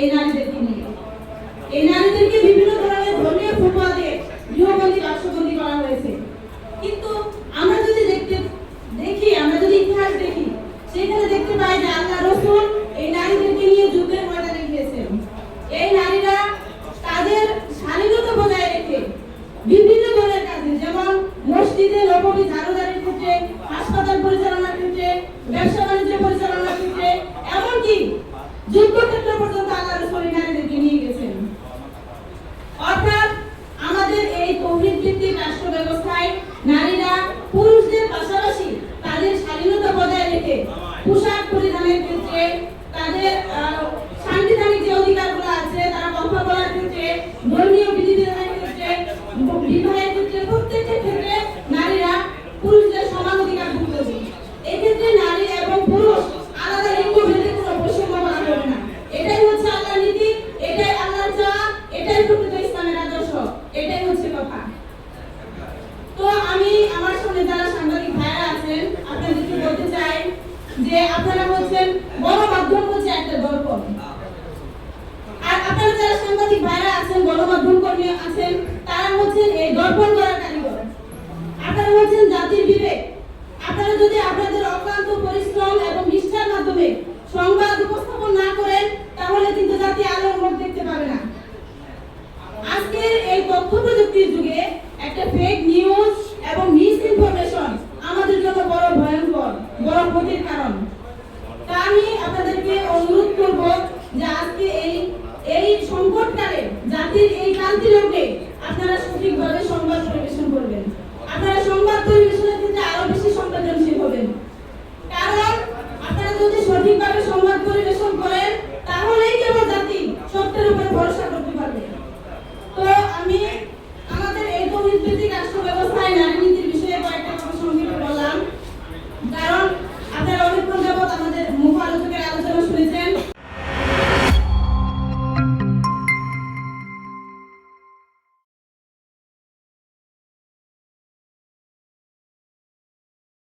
এই নারীদেরকে নিয়ে। এই নারীদেরকে বিভিন্ন ধরনের ধর্মীয় ফুটবল গৃহবন্দী, রাষ্ট্রবন্দী করা হয়েছে। কিন্তু আমরা যদি দেখতে দেখি, আমরা যদি ইতিহাস দেখি, সেখানে দেখতে পাই যে আল্লাহ রসুল এই নারীদেরকে নিয়ে যুদ্ধের ময়দানে গিয়েছে এই নারীরা তাদের স্বাধীনতা বজায় রেখে বিভিন্ন ধরনের কাজে, যেমন মসজিদে নবমী ঝাড়ুদারির ক্ষেত্রে, হাসপাতাল পরিচালনার ক্ষেত্রে, ব্যবসা পক্ষে তাদের সাংবিধানিক যে অধিকারগুলো আছে তারা কথা বলার ক্ষেত্রে ধর্মীয় যে আপনারা বলছেন, বড় মাধ্যম হচ্ছে একটা দর্পণ। আর আপনারা যারা সাংবাদিক ভাইরা আছেন গণমাধ্যম কর্মী আছেন, তারা হচ্ছেন এই দর্পণ বড় ক্ষতির কারণ। তা আমি আপনাদেরকে অনুরোধ করব যে আজকে এই এই সংকটকালে জাতির এই ক্রান্তিলোকে আপনারা সঠিকভাবে সংবাদ পরিবেশন করবেন।